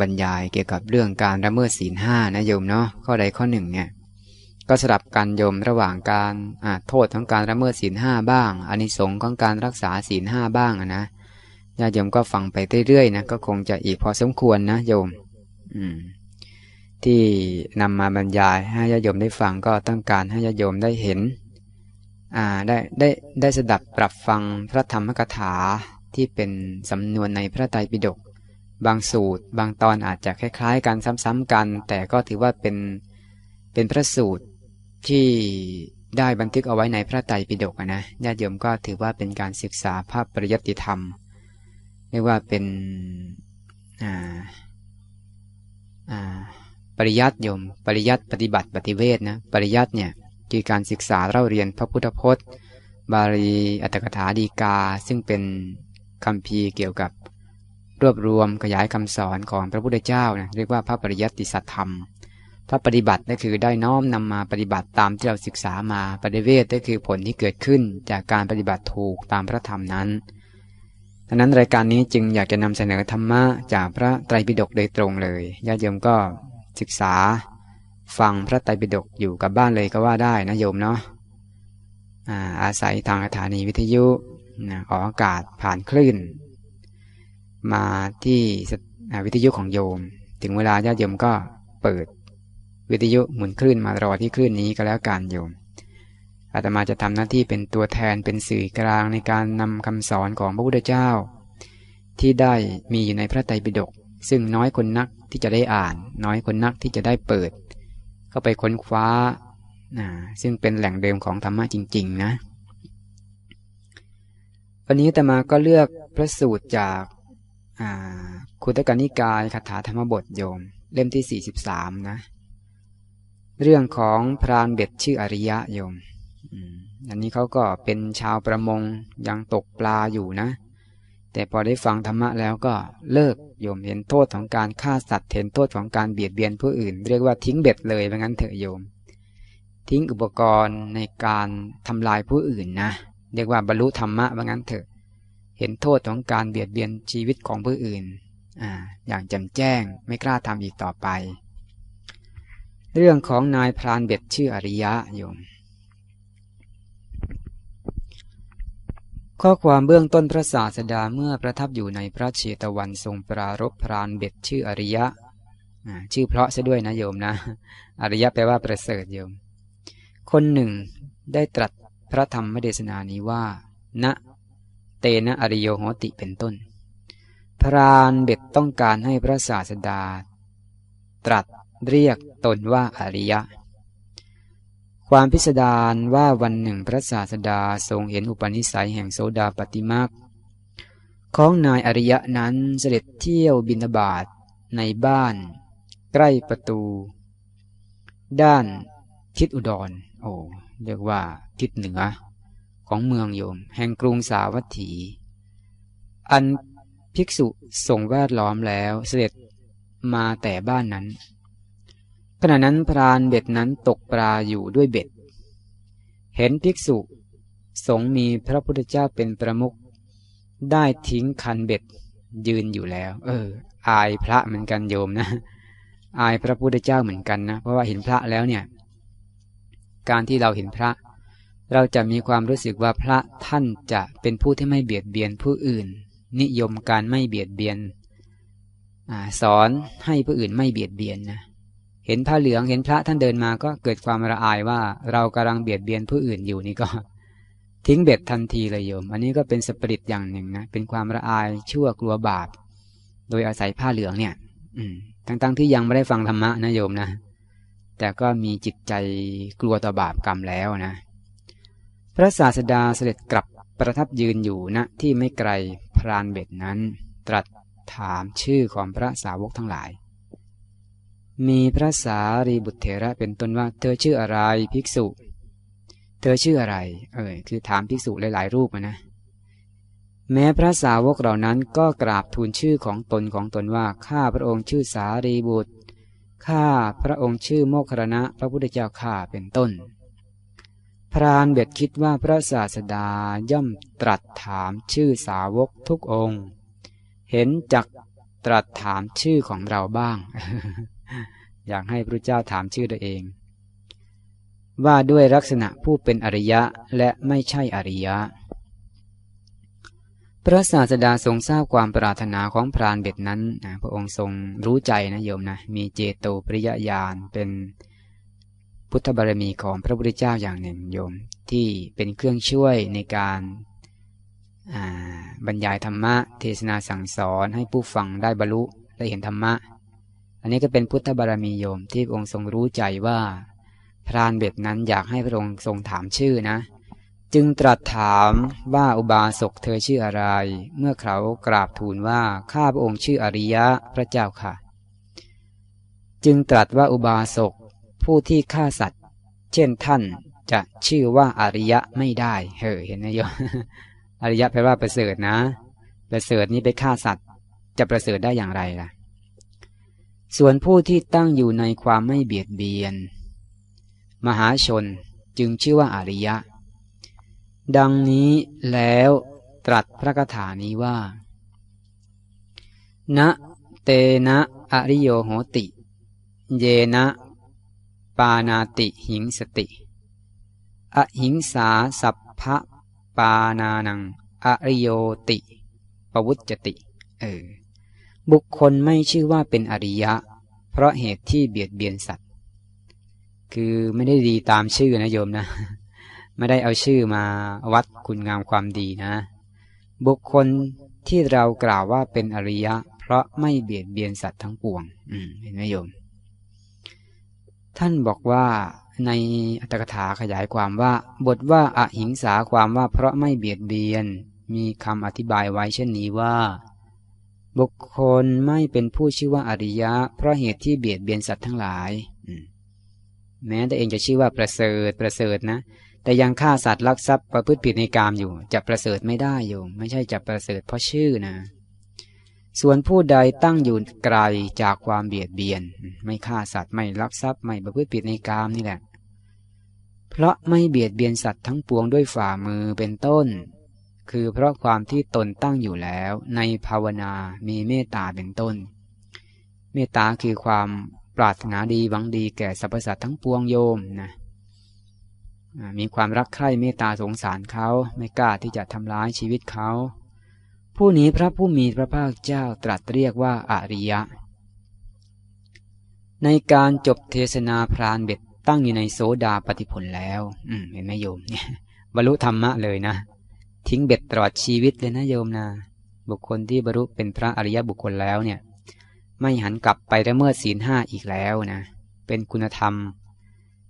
บรรยายเกี่ยวกับเรื่องการละเมิดศีลห้านะโยมเนาะข้อใดข้อหนึ่งเนี่ยก็สลับกันโยมระหว่างการโทษของการละเมิดศีลห้าบ้างอานิสงส์ของการรักษาศีลห้าบ้างนะญาติโยมก็ฟังไปเรื่อยๆนะก็คงจะอีกพอสมควรนะโยมอืมที่นำมาบรรยายให้ญาติโยมได้ฟังก็ต้องการให้ญาติโยมได้เห็นอ่าได้ได้ได้สดับปรับฟังพระธรรมกถาที่เป็นสำนวนในพระไตรปิฎก บางสูตร บางตอนอาจจะคล้าย ๆ กันซ้ำๆกัน แต่ก็ถือว่าเป็นเป็นพระสูตรที่ได้บันทึกเอาไว้ในพระไตรปิฎกนะญาติโยมก็ถือว่าเป็นการศึกษาภาพปริยัติธรรมเรียกว่าเป็นอ่าอ่าปริยัติโยม ปริยัติปฏิบัติปฏิเวทนะปริยัติเนี่ยคือการศึกษาเล่าเรียนพระพุทธพจน์ บาลีอัตถกถาดีกา ซึ่งเป็นคำพีเกี่ยวกับ รวบรวมขยายคำสอนของพระพุทธเจ้านะเรียกว่าพระปริยัติสัตธรรม พระปฏิบัติก็คือได้น้อมนำมาปฏิบัติตามที่เราศึกษามาปฏิเวทก็คือผลที่เกิดขึ้นจากการปฏิบัติถูกตามพระธรรมนั้นดังนั้นรายการนี้จึงอยากจะนำเสนอธรรมะจากพระไตรปิฎกโดยตรงเลยญาติโยมก็ศึกษา ฟังพระไตรปิฎกอยู่กับบ้านเลยก็ว่าได้นะโยมเนาะอาศัยทางสถานีวิทยุออกอากาศผ่านคลื่น มาที่วิทยุของโยม ถึงเวลาญาติโยมก็เปิดวิทยุหมุนคลื่นมารอที่คลื่นนี้ก็แล้วกันโยมอาตมาจะทำหน้าที่เป็นตัวแทนเป็นสื่อกลางในการนำคำสอนของพระพุทธเจ้า ที่ได้มีอยู่ในพระไตรปิฎกซึ่งน้อยคนนักที่จะได้อ่าน น้อยคนนักที่จะได้เปิด เข้าไปค้นคว้าซึ่งเป็นแหล่งเดิมของธรรมะจริง ๆ นะ วันนี้แต่มาก็เลือกพระสูตรจาก คุตกนิกายคาถาธรรมบทโยม เล่มที่ 43 นะ เรื่องของพรานเบ็ดชื่ออริยะโยมอันนี้เขาก็เป็นชาวประมงยังตกปลาอยู่นะ แต่พอได้ฟังธรรมะแล้วก็เลิกโยมเห็นโทษของการฆ่าสัตว์เห็นโทษของการเบียดเบียนผู้อื่น เรียกว่าทิ้งเบ็ดเลยเพราะงั้นเถอะโยม ทิ้งอุปกรณ์ในการทำลายผู้อื่นนะ เรียกว่าบรรลุธรรมะว่างั้นเถอะ เห็นโทษของการเบียดเบียนชีวิตของผู้อื่นออย่างจ่มแจ้งไม่กล้าทำอีกต่อไป เรื่องของนายพรานเบ็ดชื่ออริยะโยม ข้อความเบื้องต้นพระศาสดาเมื่อประทับอยู่ในพระเชตวันทรงปรารบพรานเบ็ดชื่ออริยะชื่อเพราะซะด้วยนะโยมนะ อริยะแปลว่าประเสริฐโยม คนหนึ่งได้ตรัสพระธรรมเทศนานี้ว่า ณ เตนะอริโยโหติเป็นต้น พรานเบ็ดต้องการให้พระศาสดา ตรัสเรียกตนว่าอริยะ ความพิสดารว่าวันหนึ่งพระศาสดาทรงเห็นอุปนิสัยแห่งโสดาปฏิมาคของนายอริยะนั้นเสด็จเที่ยวบินบาตในบ้าน ใกล้ประตู ด้านทิศอุดร โอ้เรียกว่าทิศเหนือ ของเมืองโยม แห่งกรุงสาวัตถี อันภิกษุส่งแวดล้อมแล้วเสด็จมาแต่บ้านนั้น ขณะนั้นพรานเบ็ดนั้นตกปลาอยู่ด้วยเบ็ด เห็นภิกษุสงมีพระพุทธเจ้าเป็นประมุขได้ทิ้งคันเบ็ดยืนอยู่แล้ว เออ อายพระเหมือนกันโยมนะ อายพระพุทธเจ้าเหมือนกันนะ เพราะว่าเห็นพระแล้วเนี่ย การที่เราเห็นพระ เราจะมีความรู้สึกว่าพระท่านจะเป็นผู้ที่ไม่เบียดเบียนผู้อื่น นิยมการไม่เบียดเบียนอสอนให้ผู้อื่นไม่เบียดเบียนนะเห็นพระเหลืองเห็นพระท่านเดินมาก็เกิดความระอายว่าเรากำลังเบียดเบียนผู้อื่นอยู่นี่ก็ ทิ้งเบ็ดทันทีเลยโยม อันนี้ก็เป็นสปริตอย่างหนึ่งนะเป็นความระอายชั่วกลัวบาป โดยอาศัยผ้าเหลืองเนี่ย อืมทั้งๆทที่ยังไม่ได้ฟังธรรมะนะโยมนะแต่ก็มีจิตใจกลัวต่อบาปกรรมแล้วนะ พระศาสดาเสด็จกลับประทับยืนอยู่ณนะที่ไม่ไกลพรานเบ็ดนั้น ตรัสถามชื่อของพระสาวกทั้งหลาย มีพระสารีบุตรเถระเป็นต้นว่าเธอชื่ออะไรภิกษุ เธอชื่ออะไร เออคือถามภิกษุหลายๆรูปนะ แม้พระสาวกเหล่านั้นก็กราบทูลชื่อของตนของตนว่าข้าพระองค์ชื่อสารีบุตรข้าพระองค์ชื่อโมคครณะพระพุทธเจ้าข้าเป็นต้น พรานเบ็ดคิดว่าพระศาสดาย่อมตรัสถามชื่อสาวกทุกองค์ เห็นจักตรัสถามชื่อของเราบ้าง อยากให้พระเจ้าถามชื่อตัวเอง ว่าด้วยลักษณะผู้เป็นอริยะและไม่ใช่อริยะ พระศาสดาทรงทราบความปรารถนาของพรานเบ็ดนั้น พระองค์ทรงรู้ใจนะโยมนะ มีเจโตปริยญาณเป็น พุทธบารมีของพระพุทธเจ้าอย่างหนึ่งโยม ที่เป็นเครื่องช่วยในการบรรยายธรรมะ เทศนาสั่งสอนให้ผู้ฟังได้บรรลุได้เห็นธรรมะ อันนี้ก็เป็นพุทธบารมีโยมที่องค์ทรงรู้ใจว่า พรานเบ็ดนั้นอยากให้พระองค์ทรงถามชื่อนะ จึงตรัสถามว่าอุบาสกเธอชื่ออะไร เมื่อเขากราบทูลว่าข้าพระองค์ชื่ออริยะพระเจ้าค่ะ จึงตรัสว่าอุบาสก ผู้ที่ฆ่าสัตว์ เช่นท่านจะชื่อว่าอริยะไม่ได้เฮ้เห็นไหมโยมอริยะแปลว่าประเสริฐนะ ประเสริฐนี้ไปฆ่าสัตว์ จะประเสริฐได้อย่างไรล่ะ ส่วนผู้ที่ตั้งอยู่ในความไม่เบียดเบียน มหาชนจึงชื่อว่าอริยะ ดังนี้แล้วตรัสพระคาถานี้ว่าณเตนะอริโยโหติ เยนะ ปานาติหิงสติ อหิงสาสัพพะปานานัง อริโยติ ปวุจติ เออ บุคคลไม่ชื่อว่าเป็นอริยะ เพราะเหตุที่เบียดเบียนสัตว์ คือไม่ได้ดีตามชื่อนะโยมนะ ไม่ได้เอาชื่อมาวัดคุณงามความดีนะ บุคคลที่เรากล่าวว่าเป็นอริยะ เพราะไม่เบียดเบียนสัตว์ทั้งปวง อืมเห็นไหมโยม ท่านบอกว่าในอัตถกถาขยายความว่า บทว่าอาหิงสาความว่าเพราะไม่เบียดเบียน มีคำอธิบายไว้เช่นนี้ว่า บุคคลไม่เป็นผู้ชื่อว่าอริยะ เพราะเหตุที่เบียดเบียนสัตว์ทั้งหลายแม้แต่เองจะชื่อว่าประเสริฐประเสริฐนะ แต่ยังฆ่าสัตว์ลักทรัพย์ประพฤติผิดในกามอยู่ จะประเสริฐไม่ได้อยู่ ไม่ใช่จะประเสริฐเพราะชื่อนะ ส่วนผู้ใดตั้งอยู่ไกลจากความเบียดเบียน ไม่ฆ่าสัตว์ไม่ลักทรัพย์ไม่ประพฤติผิดในกามนี่แหละ เพราะไม่เบียดเบียนสัตว์ทั้งปวงด้วยฝ่ามือเป็นต้น คือเพราะความที่ตนตั้งอยู่แล้วในภาวนามีเมตตาเป็นต้น เมตตาคือความปรารถนาดีหวังดีแก่สรรพสัตว์ทั้งปวงโยมนะมีความรักใคร่เมตตาสงสารเขาไม่กล้าที่จะทำร้ายชีวิตเขา ผู้นี้พระผู้มีพระภาคเจ้าตรัสเรียกว่าอาริยะ ในการจบเทศนาพรานเบ็ดตั้งอยู่ในโสดาปฏิผลแล้วเห็นไหมโยมเนี่ยบรรลุธรรมะเลยนะ ทิ้งเบ็ดตลอดชีวิตเลยนะโยมนะ บุคคลที่บรรลุเป็นพระอริยบุคคลแล้วเนี่ย ไม่หันกลับไปละเมิดศีลห้าอีกแล้วนะ เป็นคุณธรรม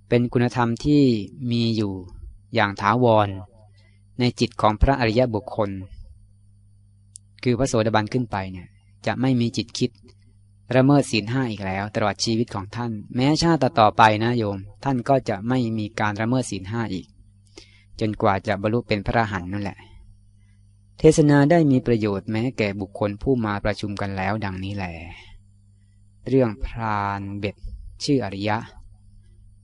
เป็นคุณธรรมที่มีอยู่อย่างถาวร ในจิตของพระอริยบุคคล คือพระโสดาบันขึ้นไปเนี่ย จะไม่มีจิตคิดละเมิดศีลห้าอีกแล้ว ตลอดชีวิตของท่าน แม้ชาติต่อไปนะโยม ท่านก็จะไม่มีการละเมิดศีลห้าอีก จนกว่าจะบรรลุเป็นพระหันนั่นแหละ เทศนาได้มีประโยชน์แม้แก่บุคคลผู้มาประชุมกันแล้วดังนี้แหละเรื่องพรานเบ็ดชื่ออริยะ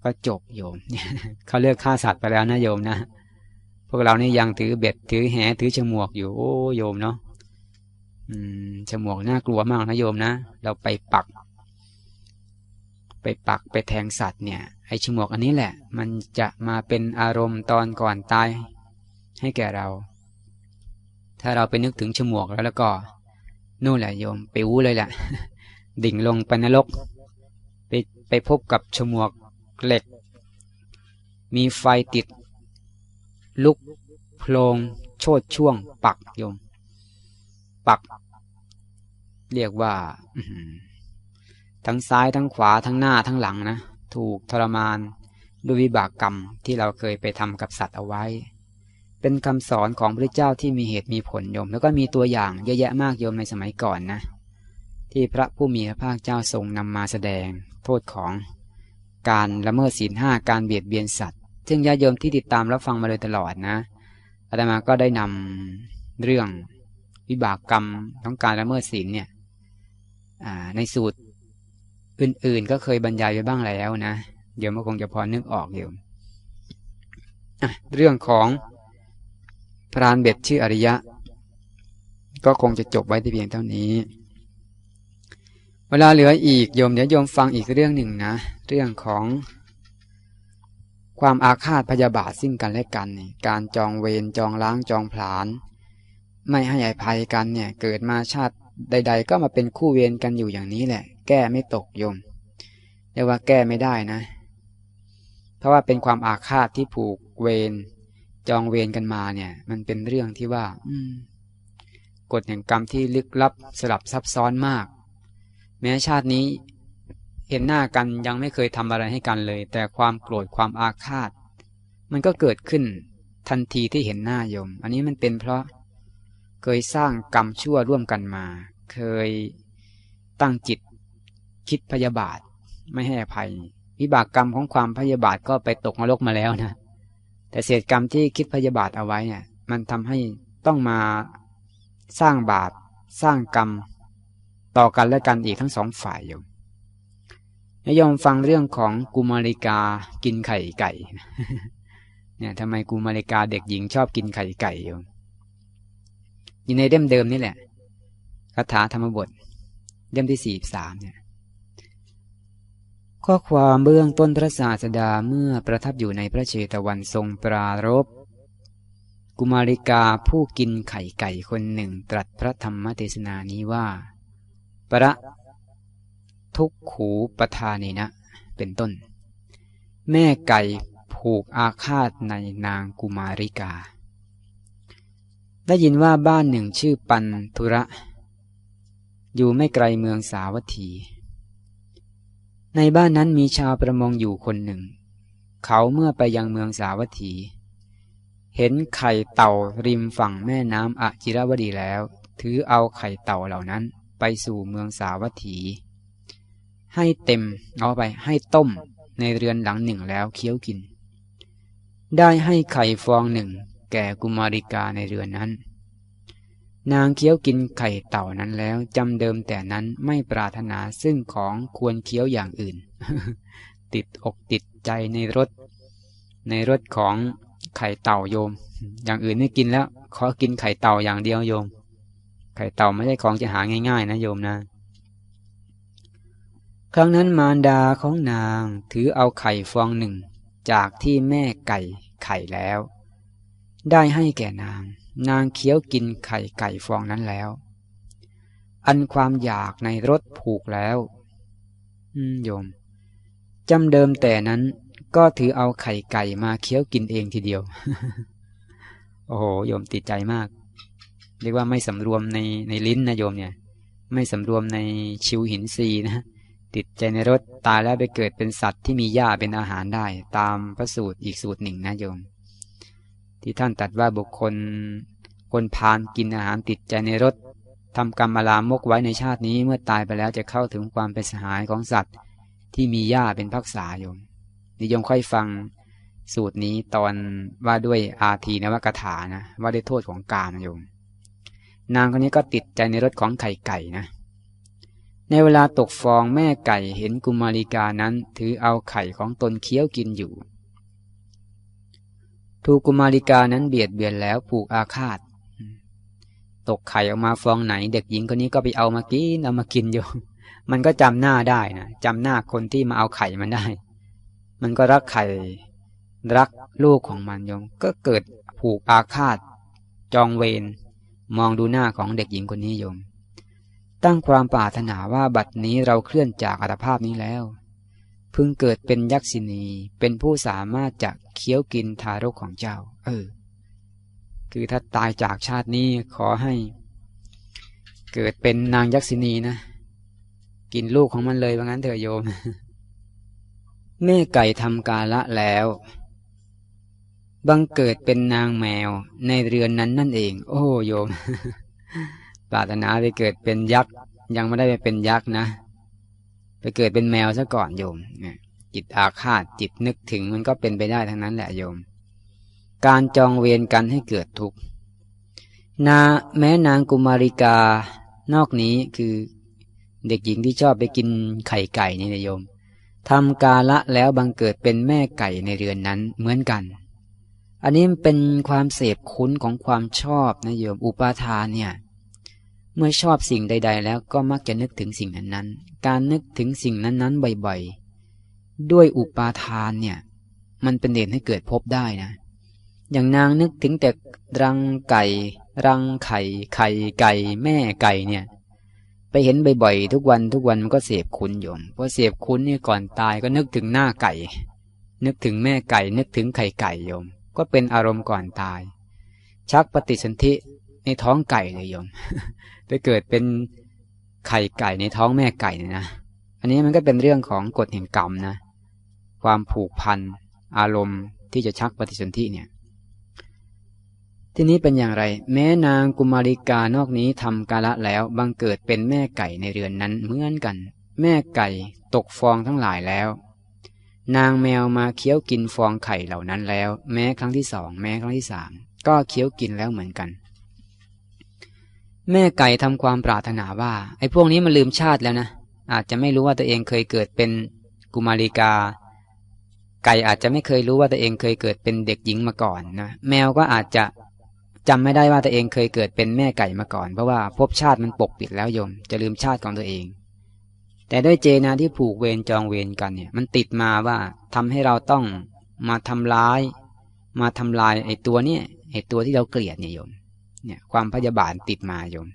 ก็จบโยมเขาเลือกฆ่าสัตว์ไปแล้วนะโยมนะ พวกเรานี่ยังถือเบ็ดถือแหถือฉมวกอยู่โอ้โยมเนาะ อืมฉมวกน่ากลัวมากนะโยมนะ เราไปปัก ไปปักไปแทงสัตว์เนี่ย ไอฉมวกอันนี้แหละ มันจะมาเป็นอารมณ์ตอนก่อนตาย ให้แก่เรา ถ้าเราไปนึกถึงฉมวกแล้วแล้วก็ นู่นแหละโยม ไปวู้เลยแหละ ดิ่งลงไปนรก ไปไปพบกับฉมวกเหล็ก มีไฟติด ลุกโพลงโชดช่วงปักโยม ปัก เรียกว่าทั้งซ้ายทั้งขวาทั้งหน้าทั้งหลังนะถูกทรมานด้วยวิบากกรรมที่เราเคยไปทำกับสัตว์เอาไว้ เป็นคำสอนของพระเจ้าที่มีเหตุมีผลโยม แล้วก็มีตัวอย่างเยอะแยะมากโยมในสมัยก่อนนะ ที่พระผู้มีพระภาคเจ้าทรงนำมาแสดง โทษของการละเมิดศีลห้าการเบียดเบียนสัตว์ ซึ่งญาติโยมที่ติดตามรับฟังมาโดยตลอดนะอาตมาก็ได้นำเรื่อง วิบากกรรมของการละเมิดศีลเนี่ยในสูตรอื่นๆ ก็เคยบรรยายไปบ้างแล้วนะ เดี๋ยวมันคงจะพอนึกออกอยู่เรื่องของพรานเบ็ดชื่ออริยะ ก็คงจะจบไว้ที่เพียงเท่านี้ เวลาเหลืออีกโยมเดี๋ยวโยมฟังอีกเรื่องหนึ่งนะ เรื่องของความอาฆาตพยาบาทซึ่งกันและกัน การจองเวรจองล้างจองผลาญ ไม่ให้อภัยกันเนี่ย เกิดมาชาติใด ๆ ก็มาเป็นคู่เวรกันอยู่อย่างนี้แหละ แก้ไม่ตกโยมเรียกว่าแก้ไม่ได้นะ เพราะว่าเป็นความอาฆาตที่ผูกเวรจองเวรกันมาเนี่ย มันเป็นเรื่องที่ว่า อืกฎแห่งกรรมที่ลึกลับสลับซับซ้อนมาก แม้ชาตินี้ เห็นหน้ากันยังไม่เคยทำอะไรให้กันเลย แต่ความโกรธความอาฆาต มันก็เกิดขึ้นทันทีที่เห็นหน้าโยม อันนี้มันเป็นเพราะ เคยสร้างกรรมชั่วร่วมกันมา เคยตั้งจิตคิดพยาบาทไม่ให้อภัย วิบากกรรมของความพยาบาทก็ไปตกนรกมาแล้วนะ แต่เศษกรรมที่คิดพยาบาทเอาไว้เนี่ย มันทำให้ต้องมาสร้างบาปสร้างกรรมต่อกันและกันอีกทั้งสองฝ่ายอยู่นยอมฟังเรื่องของกุมาริกากินไข่ไก่ เนี่ยทำไมกุมาริกาเด็กหญิงชอบกินไข่ไก่อยู่ อยู่ในเล่มเดิมนี่แหละคาถาธรรมบทเล่มที่สี่สามเนี่ยข้อความเบื้องต้นพระศาสดาเมื่อประทับอยู่ในพระเชตวันทรงปรารบกุมาริกาผู้กินไข่ไก่คนหนึ่งตรัสพระธรรมเทศนานี้ว่า ประทุกขูปทานีนะ เป็นต้น แม่ไก่ผูกอาฆาตในนางกุมาริกา ได้ยินว่าบ้านหนึ่งชื่อปันธุระ อยู่ไม่ไกลเมืองสาวัตถี ในบ้านนั้นมีชาวประมงอยู่คนหนึ่ง เขาเมื่อไปยังเมืองสาวัตถี เห็นไข่เต่าริมฝั่งแม่น้ำอจิรวดีแล้ว ถือเอาไข่เต่าเหล่านั้นไปสู่เมืองสาวัตถี ให้เต็มเอาไปให้ต้มในเรือนหลังหนึ่งแล้วเคี้ยวกิน ได้ให้ไข่ฟองหนึ่ง แก่กุมาริกาในเรือนนั้น นางเคี้ยวกินไข่เต่านั้นแล้วจำเดิมแต่นั้นไม่ปรารถนาซึ่งของควรเคี้ยวอย่างอื่น ติดอกติดใจในรสในรสของไข่เต่าโยม อย่างอื่นไม่กินแล้ว ขอกินไข่เต่าอย่างเดียวโยม ไข่เต่าไม่ใช่ของจะหาง่าย ๆ นะโยมนะ ครั้งนั้นมารดาของนางถือเอาไข่ฟองหนึ่ง จากที่แม่ไก่ไข่แล้ว ได้ให้แก่นาง นางเคี้ยวกินไข่ไก่ฟองนั้นแล้ว อันความอยากในรถผูกแล้วโยมจำเดิมแต่นั้นก็ถือเอาไข่ไก่มาเคี้ยวกินเองทีเดียว โอ้โหโยมติดใจมาก เรียกว่าไม่สำรวมในในลิ้นนะโยมเนี่ย ไม่สำรวมในชิวหินซีนะ ติดใจในรถตายแล้วไปเกิดเป็นสัตว์ที่มีหญ้าเป็นอาหารได้ ตามพระสูตรอีกสูตรหนึ่งนะโยม ที่ท่านตัดว่าบุคคล คนพานกินอาหารติดใจในรสทำกรรมลามกไว้ในชาตินี้เมื่อตายไปแล้วจะเข้าถึงความเป็นสหายของสัตว์ ที่มีหญ้าเป็นพักษาโยม นิยมค่อยฟังสูตรนี้ตอนว่าด้วยอาทีนวกถานะ ว่าด้วยโทษของกามโยม นางคนนี้ก็ติดใจในรสของไข่ไก่นะ ในเวลาตกฟองแม่ไก่เห็นกุมาริกานั้น ถือเอาไข่ของตนเคี้ยวกินอยู่ ถูกกุมาริกานั้นเบียดเบียนแล้วผูกอาฆาต ตกไข่ออกมาฟองไหน เด็กหญิงคนนี้ก็ไปเอามากินเอามากินอยู่ มันก็จำหน้าได้นะจำหน้าคนที่มาเอาไข่มันได้ มันก็รักไข่รักลูกของมันโยม ก็เกิดผูกอาฆาต จองเวรมองดูหน้าของเด็กหญิงคนนี้โยม ตั้งความปรารถนาว่าบัดนี้เราเคลื่อนจากอัตภาพนี้แล้ว พึงเกิดเป็นยักษินีเป็นผู้สามารถจะ เคี้ยวกินทารกของเจ้า เออ คือถ้าตายจากชาตินี้ขอให้ เกิดเป็นนางยักษินีนะ กินลูกของมันเลยว่างั้นเถอะโยม แม่ไก่ทำกาละแล้วบังเกิดเป็นนางแมวในเรือนนั้นนั่นเอง โอ้โยม ปรารถนาไปเกิดเป็นยักษ์ ยังไม่ได้ไปเป็นยักษ์นะ ไปเกิดเป็นแมวซะก่อนโยม จิตอาฆาตจิตนึกถึงมันก็เป็นไปได้ทั้งนั้นแหละโยม การจองเวรกันให้เกิดทุกข์นาแม้นางกุมาริกานอกนี้คือเด็กหญิงที่ชอบไปกินไข่ไก่นี่นะโยมทำกาละแล้วบังเกิดเป็นแม่ไก่ในเรือนนั้นเหมือนกัน อันนี้เป็นความเสพคุ้นของความชอบนะโยมอุปาทานเนี่ย เมื่อชอบสิ่งใด ๆ แล้วก็มักจะนึกถึงสิ่งนั้นๆ การนึกถึงสิ่งนั้นๆบ่อยๆ ด้วยอุปาทานเนี่ย มันเป็นเหตุให้เกิดพบได้นะ อย่างนางนึกถึงแต่รังไก่ รังไข่ ไข่ไก่ แม่ไก่เนี่ย ไปเห็นบ่อยๆทุกวันทุกวันมันก็เสพคุณโยมพอเสพคุณนี่ก่อนตายก็นึกถึงหน้าไก่ นึกถึงแม่ไก่ นึกถึงไข่ไก่โยม ก็เป็นอารมณ์ก่อนตาย ชักปฏิสนธิในท้องไก่เลยโยม ไปเกิดเป็นไข่ไก่ในท้องแม่ไก่เนี่ยนะ อันนี้มันก็เป็นเรื่องของกฎแห่งกรรมนะ ความผูกพัน อารมณ์ที่จะชักปฏิสนธิเนี่ยทีนี้เป็นอย่างไร แม้นางกุมาริกานอกนี้ทำกาละแล้วบังเกิดเป็นแม่ไก่ในเรือนนั้นเหมือนกัน แม่ไก่ตกฟองทั้งหลายแล้ว นางแมวมาเคี้ยวกินฟองไข่เหล่านั้นแล้ว แม้ครั้งที่สองแม้ครั้งที่สามก็เคี้ยวกินแล้วเหมือนกัน แม่ไก่ทำความปรารถนาว่า ไอ้พวกนี้มันลืมชาติแล้วนะอาจจะไม่รู้ว่าตัวเองเคยเกิดเป็นกุมาริกา ไก่อาจจะไม่เคยรู้ว่าตัวเองเคยเกิดเป็นเด็กหญิงมาก่อนนะแมวก็อาจจะจำไม่ได้ว่าตัวเองเคยเกิดเป็นแม่ไก่มาก่อน เพราะว่าภพชาติมันปกปิดแล้วโยม จะลืมชาติของตัวเอง แต่ด้วยเจนาที่ผูกเวรจองเวรกันเนี่ย มันติดมาว่าทำให้เราต้องมาทำร้าย มาทำลายไอ้ตัวเนี่ยไอ้ตัวที่เราเกลียดเนี่ยโยม เนี่ย ความพยาบาทติดมาโยม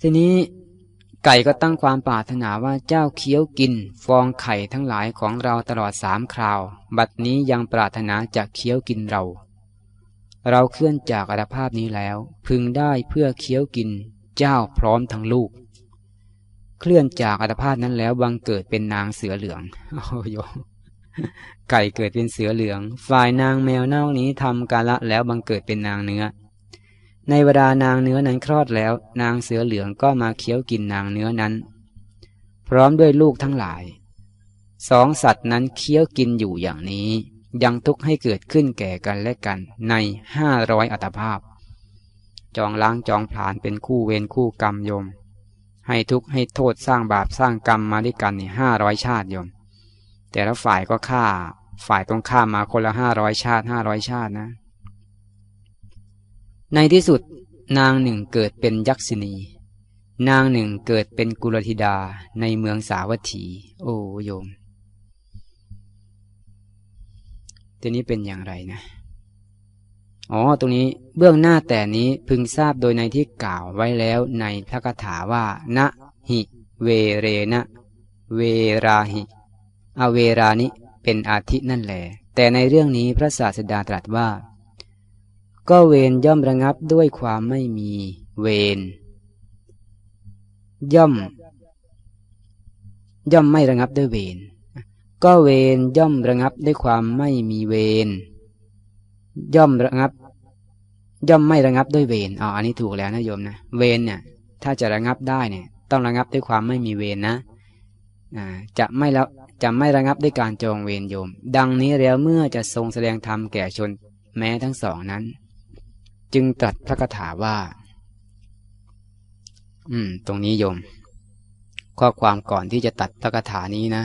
ทีนี้ ไก่ก็ตั้งความปรารถนาว่าเจ้าเคี้ยวกิน ฟองไข่ทั้งหลายของเราตลอดสามคราว บัดนี้ยังปรารถนาจะเคี้ยวกินเรา เราเคลื่อนจากอัตภาพนี้แล้ว พึงได้เพื่อเคี้ยวกิน เจ้าพร้อมทั้งลูก เคลื่อนจากอัตภาพนั้นแล้วบังเกิดเป็นนางเสือเหลืองโอ้โยไก่เกิดเป็นเสือเหลือง ฝ่ายนางแมวเน่านี้ทำกาละแล้วบังเกิดเป็นนางเนื้อ ในเวลานางเนื้อนั้นคลอดแล้ว นางเสือเหลืองก็มาเคี้ยวกินนางเนื้อนั้น พร้อมด้วยลูกทั้งหลาย สองสัตว์นั้นเคี้ยวกินอยู่อย่างนี้ ยังทุกข์ให้เกิดขึ้นแก่กันและกันในห้าร้อยอัตภาพ จองล้างจองผลานเป็นคู่เวรคู่กรรมโยม ให้ทุกข์ให้โทษสร้างบาปสร้างกรรมมาด้วยกันในห้าร้อยชาติโยม แต่ละฝ่ายก็ฆ่า ฝ่ายตรงข้ามมาคนละห้าร้อยชาติห้าร้อยชาตินะ ในที่สุดนางหนึ่งเกิดเป็นยักษินี นางหนึ่งเกิดเป็นกุลธิดาในเมืองสาวัตถี โอ้โยม ทีนี้เป็นอย่างไรนะ อ๋อ ตรงนี้เบื้องหน้าแต่นี้พึงทราบโดยในที่กล่าวไว้แล้วในพระคาถาว่าณหิเวเรนะ เวราหิ อเวรานิเป็นอาทินั่นแหละแต่ในเรื่องนี้พระศาสดาตรัสว่า ก็เวรย่อมระงับด้วยความไม่มีเวรย่อม ย่อมไม่ระงับด้วยเวรก็เวรย่อมระงับด้วยความไม่มีเวรย่อมระงับ ย่อมไม่ระงับด้วยเวรอ๋ออันนี้ถูกแล้วนะโยมนะเวรเนี่ย ถ้าจะระงับได้เนี่ย ต้องระงับด้วยความไม่มีเวรนะอ่าจะไม่แล้วจะไม่ระงับด้วยการจองเวรโยม ดังนี้แล้วเมื่อจะทรงแสดงธรรมแก่ชนแม้ทั้งสองนั้น จึงตรัสพระคาถาว่า อืม ตรงนี้โยม ข้อความก่อนที่จะตัดพระคาถานี้นะ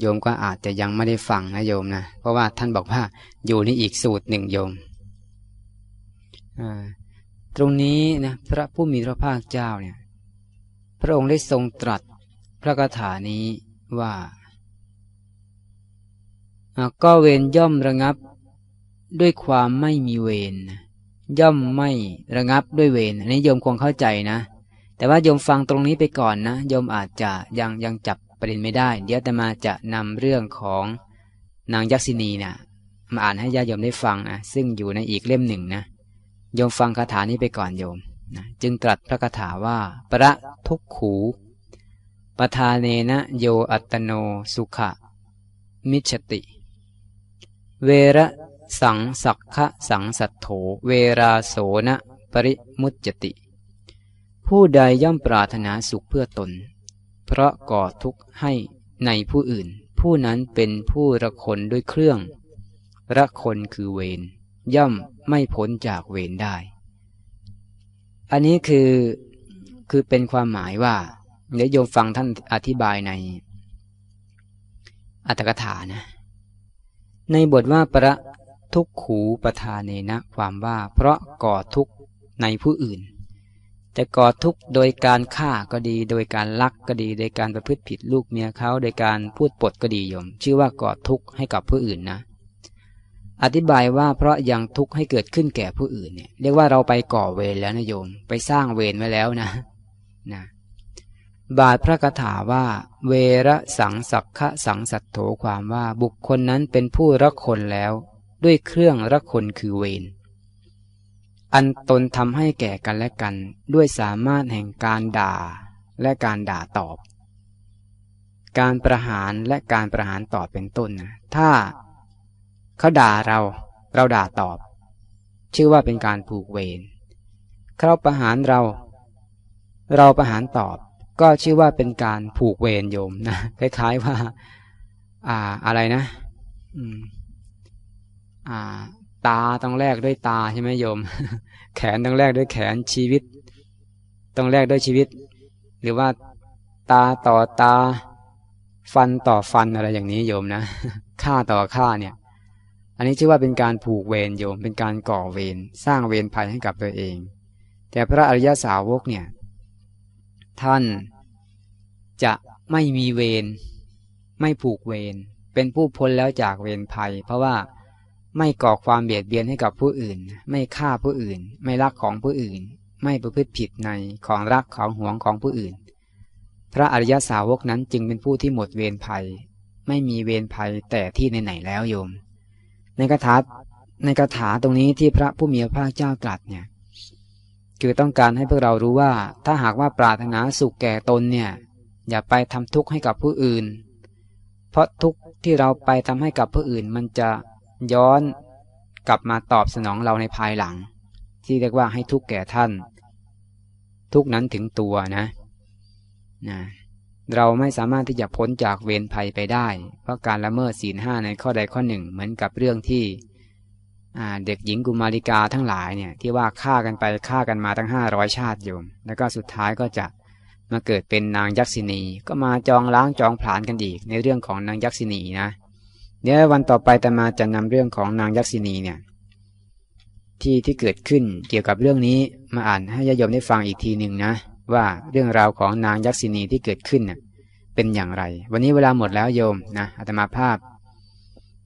โยมก็อาจจะยังไม่ได้ฟังนะโยมนะ เพราะว่าท่านบอกว่า อยู่ในอีกสูตรหนึ่งโยม ตรงนี้นะพระผู้มีพระภาคเจ้าเนี่ย พระองค์ได้ทรงตรัสพระคาถานี้ว่า ก็เวรย่อมระงับด้วยความไม่มีเวร ย่อมไม่ระงับด้วยเวรอันนี้โยมคงเข้าใจนะ แต่ว่าโยมฟังตรงนี้ไปก่อนนะโยมอาจจะยังยังจับประเด็นไม่ได้ เดี๋ยวแต่มาจะนำเรื่องของนางยักษินีนะมาอ่านให้ญาติโยมได้ฟังนะซึ่งอยู่ในอีกเล่มหนึ่งนะโยมฟังคาถานี้ไปก่อนโยมนะจึงตรัสพระคาถาว่า ประทุกขูปทาเนนะโยอัตโนสุขะ มิชติ เวระ สังสักขะสังสัตโถ เวราโสนะปริมุจจติ ผู้ใดย่อมปรารถนาสุขเพื่อตน เพราะก่อทุกข์ให้ในผู้อื่น ผู้นั้นเป็นผู้ระคนด้วยเครื่อง ระคนคือเวรย่อมไม่พ้นจากเวรได้ อันนี้คือคือเป็นความหมายว่าเดี๋ยวโยมฟังท่านอธิบายใน อัตถกถานะ ในบทว่าประ ทุกขูประธานเนนะความว่า เพราะก่อทุกข์ในผู้อื่น จะก่อทุกข์โดยการฆ่าก็ดี โดยการลักก็ดี โดยการประพฤติผิดลูกเมียเขาโดยการพูดปดก็ดีโยม ชื่อว่าก่อทุกข์ให้กับผู้อื่นนะ อธิบายว่าเพราะยังทุกข์ให้เกิดขึ้นแก่ผู้อื่นเนี่ยเรียกว่าเราไปก่อเวรแล้วนะโยม ไปสร้างเวรไว้แล้วนะนะบาทพระคาถาว่า เวระสังสักขะสังสัตโถความว่าบุคคลนั้นเป็นผู้รักคนแล้ว ด้วยเครื่องรักคนคือเวร อันตนทำให้แก่กันและกัน ด้วยสามารถแห่งการด่าและการด่าตอบ การประหารและการประหารตอบเป็นต้นนะถ้าเขาด่าเราเราด่าตอบ ชื่อว่าเป็นการผูกเวรเขาประหารเรา เราประหารตอบ ก็ชื่อว่าเป็นการผูกเวรโยมนะคล้ายๆว่า อ่าอะไรนะ อืม อ่า ตาต้องแลกด้วยตาใช่ไหมโยม แขนต้องแลกด้วยแขนชีวิต ต้องแลกด้วยชีวิต หรือว่าตาต่อตา ฟันต่อฟันอะไรอย่างนี้โยมนะฆ่าต่อฆ่าเนี่ย อันนี้ชื่อว่าเป็นการผูกเวรโยม เป็นการก่อเวรสร้างเวรภัยให้กับตัวเอง แต่พระอริยสาวกเนี่ย ท่านจะไม่มีเวรไม่ผูกเวรเป็นผู้พ้นแล้วจากเวรภัย เพราะว่า ไม่ก่อความเบียดเบียนให้กับผู้อื่น ไม่ฆ่าผู้อื่น ไม่รักของผู้อื่น ไม่ประพฤติผิดในของรักของหวงของผู้อื่น พระอริยสาวกนั้นจึงเป็นผู้ที่หมดเวรภัย ไม่มีเวรภัยแต่ที่ไหนๆแล้วโยม ในคาถาในคาถาตรงนี้ที่พระผู้มีพระภาคเจ้าตรัสเนี่ยคือต้องการให้พวกเรารู้ว่า ถ้าหากว่าปรารถนาสุขแก่ตนเนี่ย อย่าไปทำทุกข์ให้กับผู้อื่น เพราะทุกข์ที่เราไปทำให้กับผู้อื่นมันจะ ย้อนกลับมาตอบสนองเราในภายหลัง ที่เรียกว่าให้ทุกแก่ท่าน ทุกนั้นถึงตัวนะนะเราไม่สามารถที่จะพ้นจากเวรภัยไปได้ เพราะการละเมิดศีลห้าในข้อใดข้อหนึ่ง เหมือนกับเรื่องที่เด็กหญิงกุมาริกาทั้งหลายเนี่ยที่ว่าฆ่ากันไปฆ่ากันมาทั้งห้าร้อยชาติโยม แล้วก็สุดท้ายก็จะมาเกิดเป็นนางยักษินี ก็มาจองล้างจองผลาญกันอีกในเรื่องของนางยักษินีนะ เดี๋ยววันต่อไปตมาจะนำเรื่องของนางยักษินีเนี่ยที่ที่เกิดขึ้นเกี่ยวกับเรื่องนี้มาอ่านให้ญาโยมได้ฟังอีกทีหนึ่งนะ ว่าเรื่องราวของนางยักษินีที่เกิดขึ้นเน่ยเป็นอย่างไร วันนี้เวลาหมดแล้วโยมนะอาตมาภาพ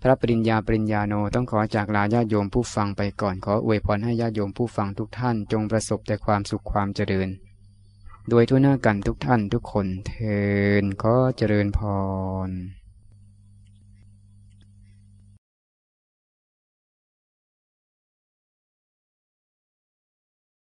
พระปริญญาปริญญาโนต้องขอจากลาญาโยมผู้ฟังไปก่อนขออวยพรให้ญาโยมผู้ฟังทุกท่าน จงประสบแต่ความสุขความเจริญ โดยทั่วหน้ากันทุกท่านทุกคนเทินขอเจริญพร